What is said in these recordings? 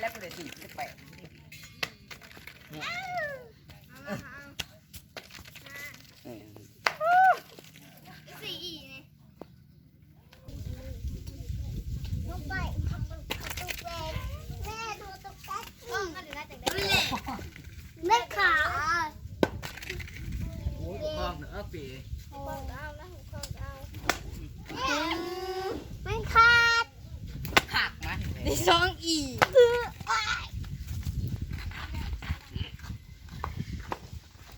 แล้วกูเลยสี่สิบแปด สี่อีเนี่ยลูกไปตุ๊กแม่แม่ดูตุ๊กแม่ก็ก็เหลือจากได้แม่ขา คลองเออปี ไม่ขาด หักมา ในซองอี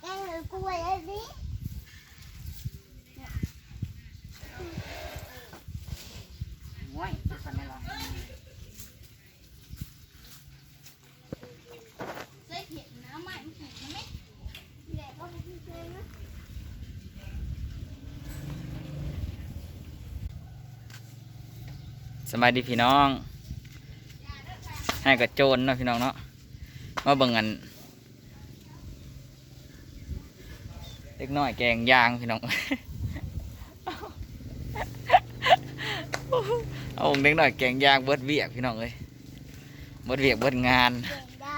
แม่หนู กลัวเลยสิง่วยสันนี่ละใส่เห็ดน้ำใหม่มันเห็ดมันไม่แม่ก็ไม่เคยนะสบายดีพี่น้อง ให้กับโจรเนาะพี่น้องเนาะมาเบิ่งกัน เล็กน้อยแกงยางพี่น้องเอาเล็กน้อยแกงยางเบิดเวียกพี่น้องเอ้ยเบิดเวียกเบิดงานเก่งได้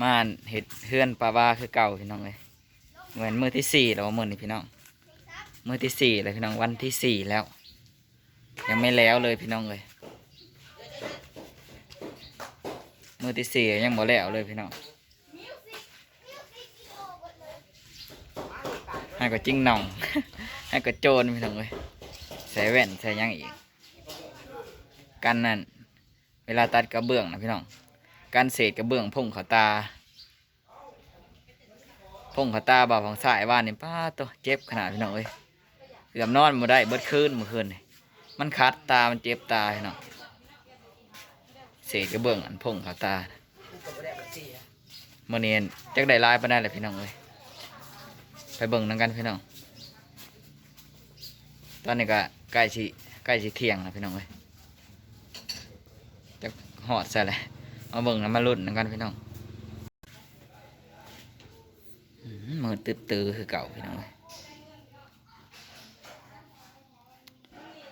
มาเห็ดเฮือนปลาบาคือเก่าพี่น้องเลยเหมือนมือที่สี่แล้วมือนี่พี่น้องมือที่สี่เลยพี่น้องวันที่สี่แล้ว ยังไม่แล้วเลยพี่น้องเลยมือที่สี่ยังบ่แล้วเลยพี่น้อง ให้ก็จิ้งหน่อง ให้ก็โจรพี่น้องเลยใส่แว่นใส่ยังอีก กันนั่นเวลาตัดกระเบื้องนะพี่น้องการเศษกระเบื้องพุ่งขาตาพุ่งขาตาบ่าวของสายว่านนี่ป้าตัวเจ็บขนาดพี่น้องเอ้ยเกือบนอนมาได้เบิดคืนเมื่อคืนนี่มันคัดตามันเจ็บตาพี่น้องเศษกระเบื้องอันพุ่งขาตากูก็ไม่ได้บัญชีอะเมื่อนี้จักได้ลายปานได้เลยพี่น้องเอ้ย ไปเบิ่งนังกันพี่น้อง ตอนนี้ก็ใกล้สิใกล้สิเที่ยงแล้วพี่น้องเอ้ยจะหอดใส่เลยมาเบิ่งน้ำมาลุ่นนังกันพี่น้องอื้อหือมือตื้อตื้อคือเก่าพี่น้องเอ้ย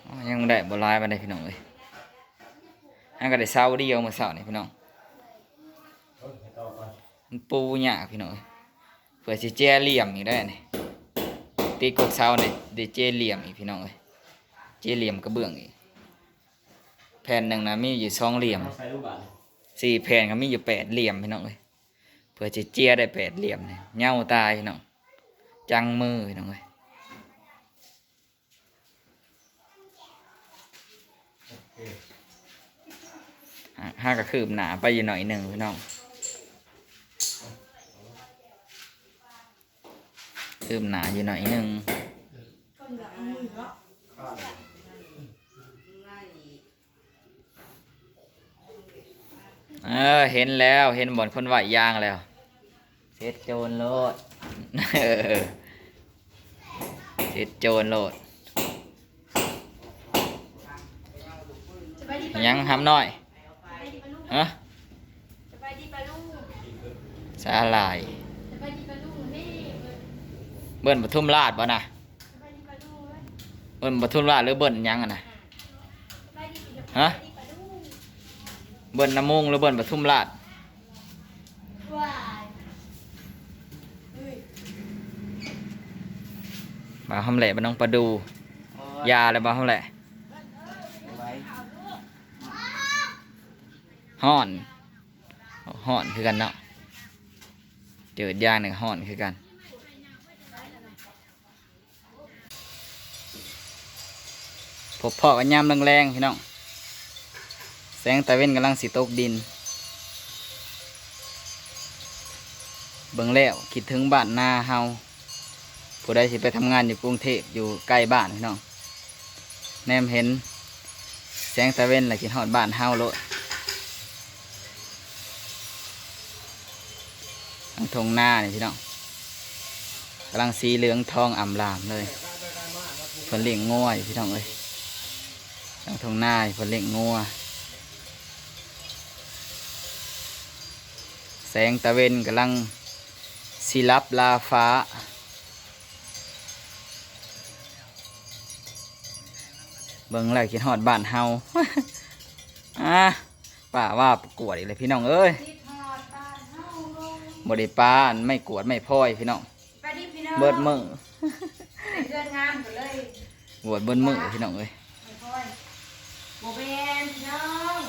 อ๋อยังได้บลายปานใดพี่น้องเอ้ยอันก็ได้เศร้าเดียวเมื่อเช้านี่พี่น้องปูหยาพี่น้องเอ้ย เผื่อสิแจ้เหลี่ยมอีกได้นี่ตีกกเสาเนี่ยเดี๋ยวแจ้เหลี่ยมอีกพี่น้องเอ้ยแจ้เหลี่ยมกระเบื้องอีกแผ่นหนึ่งนะมีอยู่สองเหลี่ยมสี่แผ่นก็มีอยู่แปดเหลี่ยมพี่น้องเอ้ยเผื่อสิแจ้ได้แปดเหลี่ยมเนี่ยเงาตายพี่น้องจังมือพี่น้องเอ้ยห้ากระคืบหนาไปอยู่หน่อยหนึ่งพี่น้อง คืบหนาอยู่หน่อยหนึงเออเห็นแล้วเห็นบ่อนคนไหวยางแล้วเสร็จโจรโลดเออเสร็จโจรโลดยังทำหน่อยฮะสบายดีปะลูกสาลาย สบายดีปะลูกนี่ เบิ้นปทุมราชบ่นะสบายดีปะลูกเบิ้นปทุมราชหรือเบิ้นหยังอะนะสบายดีปะฮะดีปะลูกเบิ้นน้ำมุงหรือเบิ้นปทุมราชว้ายบ่าวหำแหละบ้านน้องประดู ยาเลยบ่าวหำแหละไว้ห่อนห่อนคือกันเนาะเจอยางหนึ่งห่อนคือกัน บพ่อกันยามแรงๆพี่น้อง แสงตะเว้นกำลังสิตกดิน เบิ่งแล้วคิดถึงบ้านนาเฮาผู้ใดสิไปทำงานอยู่กรุงเทพอยู่ใกล้บ้านพี่น้อง แนมเห็น แสงตะเว้นแล้วคิดฮอดบ้านเฮาโลดทางทงหน้านี่ยพี่น้องกำลังสีเหลืองทองอ่ำลามเลยเพิ่นเลี้ยงงัวอยู่พี่น้องเอ้ย ทางทงหน้านี่เพิ่นเลี้ยงงัวแสงตะเวนกำลังสีลับลาฟ้า เบิ่งแล้วคิดฮอดบ้านเฮาอะป้าว่าประกวดอีกเลยพี่น้องเอ้ยติดหอดบ้านเฮาลงบ่ได้ป้านไม่กวดไม่พลอยพี่น้องไปดิพี่น้อง เบิดมือเดือนงานกันเลยบวชเบิ้นมือพี่น้องเอ้ยไม่ค่อยโบเบนพี่น้อง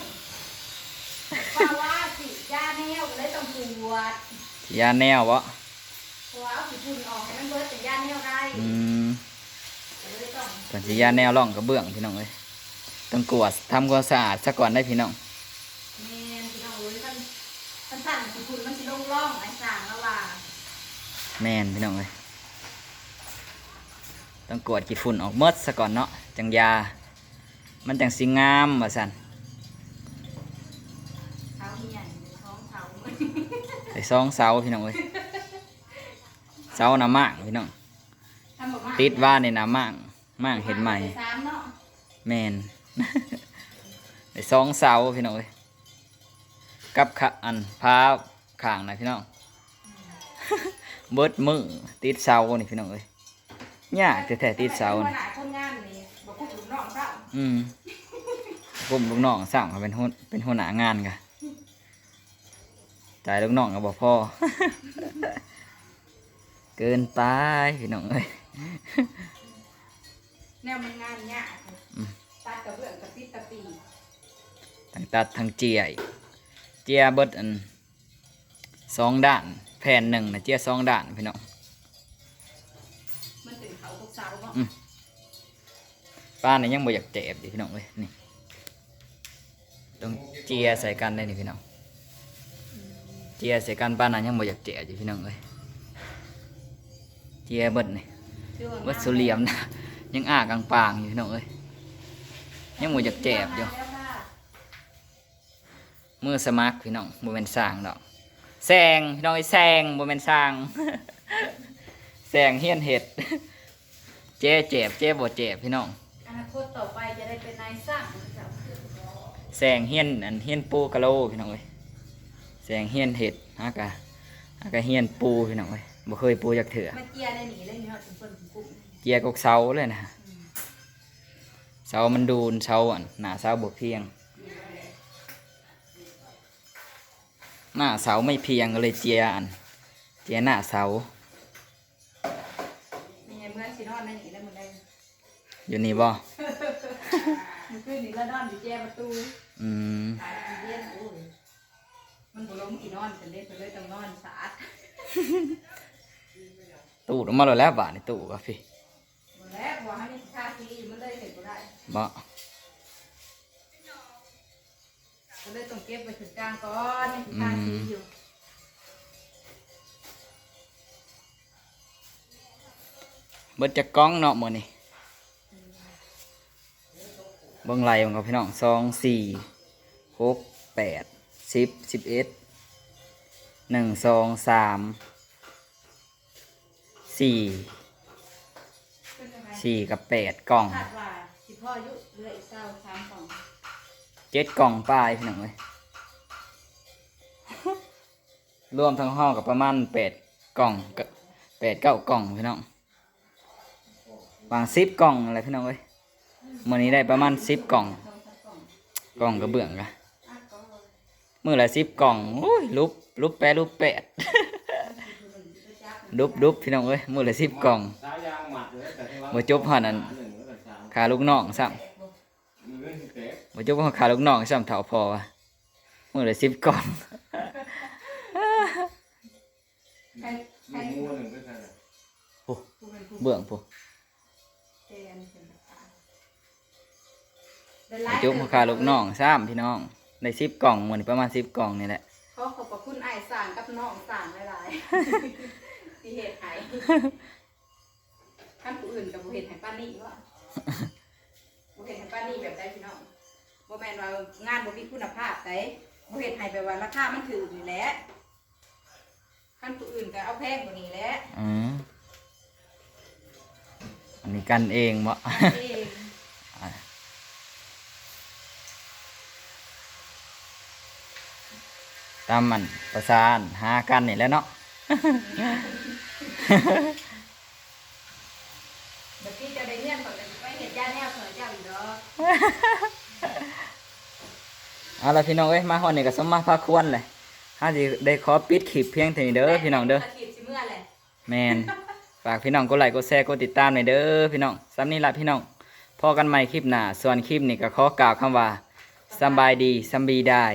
ป้าว่าสิยาแนวก็เลยต้องปวดยาแนววะเพราะว่าเอาสิพุ่นออกให้มันเบิดแต่ยาแนวได้อืมก็เลยต้องก่อนสิยาแนวร่องกระเบื้องพี่น้องเอ้ยต้องกวดทำความสะอาดซะก่อนได้พี่น้องแม่นพี่น้องเอ้ยมันมันสั่นสิพุ่นมันสิลงร่องไอ้สร้างแล้วว่าแม่นพี่น้องเอ้ยต้องกวดกี่ฝุ่นออกหมดซะก่อนเนาะจังยา มันจังสิงามว่าซั่นเท้าเหียนท้องเท้าใส่ซองเสาพี่น้องเอ้ยเสาหน้าม่างพี่น้องทำบอกว่าติดว่าในหน้าม่างม่างเห็นใหม่สามเนาะแมนใส่ซองเสาพี่น้องเอ้ยกับขะอันพาข้างนะพี่น้องเบิดมือติดเสานี่พี่น้องเอ้ยยากแต่แต่ติดเสาคน นี่หนาคนงานนี่บอกพูดถึงน้องเศร้าอืมผมลูกน้องสร้างเขาเป็นหัวเป็นหัวหน้างานกะจ่ายลูกน้องก็บอกพ่อ เกินไปพี่น้องเอ้ย แนวมันงานยากอืม ตัดกระเบื้องกระติดตะปีทั้งตัดทั้งเจียอีกเจียเบิดอันสองด้านแผ่นหนึ่งนะเจียสองด้านพี่น้อง มันถึงเขาพวกเสาเนาะอืม ป้าเนี่ยยังบ่อยากเจ็บดิพี่น้องเว้ยนี่ต้องเจียใส่กันได้นี่พี่น้องเจียใส่กันป้าน่ะยังบ่อยากเจ็บดิพี่น้องเว้ยเจียเบิดนี่ชื่อว่าเบิดสุเหลียมนะยังอ้ากลางปางอยู่พี่น้องเอ้ยยังบ่อยากเจ็บอยู่แล้วค่ะมือสมัครพี่น้องบ่แม่นสร้างดอกแซงพี่น้องไอ้ยแซงบ่แม่นสร้างแซงเฮียนเห็ดเจ๊เจ็บเจ๊บ่เจ็บพี่น้องอ นาคตต่อไปจะได้เป็นนายสร้างเจ้าแสงเฮียนอันเฮียนปูกะโลพี่น้องเอ้ยแสงเฮียนเห็ดฮากะฮากะเฮียนปูพี่น้องเอ้ยบ่เคยปูจักเถื่อมาเจียในหนีเลยนี่เนาะถึงคนถึงกุ้งเกียร์กกเสาเลยนะเสามันดูนเสาอันหน้าเสาบ่เพียง หน้าเสาไม่เพียงก็เลยเจียอันเจียหน้าเสา อยู่นี่บ่มันขึ้นนี่แล้วนอนอยู่แจประตูอืมขายอีเลียนโอ้ยมันบ่ล้มกี่นอนกันเล่นไปเลยต้องนอนสะอาดตูดออกมาแล้วแล้วบาดนี่ตูก็พี่หมดแล้วหัวให้มีค่าทีมันเลยเห็นบ่ได้บ่ก็เลยต้องเก็บไว้ถึงกลางก่อนยังมีค่าทีอยู่เบิดจักกล้องเนาะมื้อนี้ เบิ่งไหลของเขาพี่น้องสองสี่หกแปดสิบสิบเอ็ดหนึ่งสองสามสี่เป็นยังไงสี่กับแปดกล่องคาดว่าสิพ่ออายุเหลืออีกเศร้าสามกล่องเจ็ดกล่องป้ายพี่น้องเลยรวมทั้งห้องกับประมาณแปดกล่องกับแปดเก้ากล่องพี่น้องวางสิบกล่องอะไรพี่น้องเอ้ย มื่อนี้ได้ประมาณสิบกล่องสองสามกล่องกล่องกระเบื้องกะอะก็มื่อละสิบกล่องโอ้ยลุบลุบแปดลุบแปดดุบดุบพี่น้องเอ้ยมื่อละสิบกล่องสายยางหมัดเลยแต่ที่ว่าบ่จบหอดนั้นหนึ่งแล้วแต่สามขาลูกน้องซ้มือสิเตะำบ่จบหอดขาลูกน้องซ้ำเท่าพอวะมื่อละสิบกล่องใครใครมือหนึ่งก็ใช่เลยผู้เป็นผู้เบื้องผู้เตียนเป็นประธานบ่ จบหอดขาลูกน้องซ้ำพี่น้องได้สิบกล่องมื่อนี้ประมาณสิบกล่องนี่แหละขอขอบพระคุณไอ้ายสร้างกับน้องสร้างหลายๆที่เหตุให้ท่านผู้อื่นกับบุเหตุให้ป้านี่วะบุเหตุให้ป้านี่แบบใดพี่น้องบ่แม่นว่างานบ่มีคุณภาพไดบุเหตุให้แบบว่าราคามันถูกนี่แหละท่านผู้อื่นก็เอาแพงกว่านี้แหละอืมอันนี้กันเองบ่เอง ตามมันประสานหากันนี่แหล้วเนาะเมื่อกี้จะได้เงียนก่อนจะไปเห็ดยาแนวเผื่อเจ้าอยู่ดอกเอาละพี่น้องเอ้ยมาฮอดนี่ก็สมมาพาควรเลยเฮาสิได้ขอปิดคลิปเพียงเท่านี้เด้อพี่น้องเด้อ ตะขีบสิเมื่อแหละ แมน ฝากพี่น้องกดไลค์กดแชร์กดติดตามหน่อยเด้อพี่น้องซ้ำนี้ละพี่น้องพอกันใหม่คลิปหน้าส่วนคลิปนี้ก็ขอกล่าวคำว่าสำบายดีสำบีได้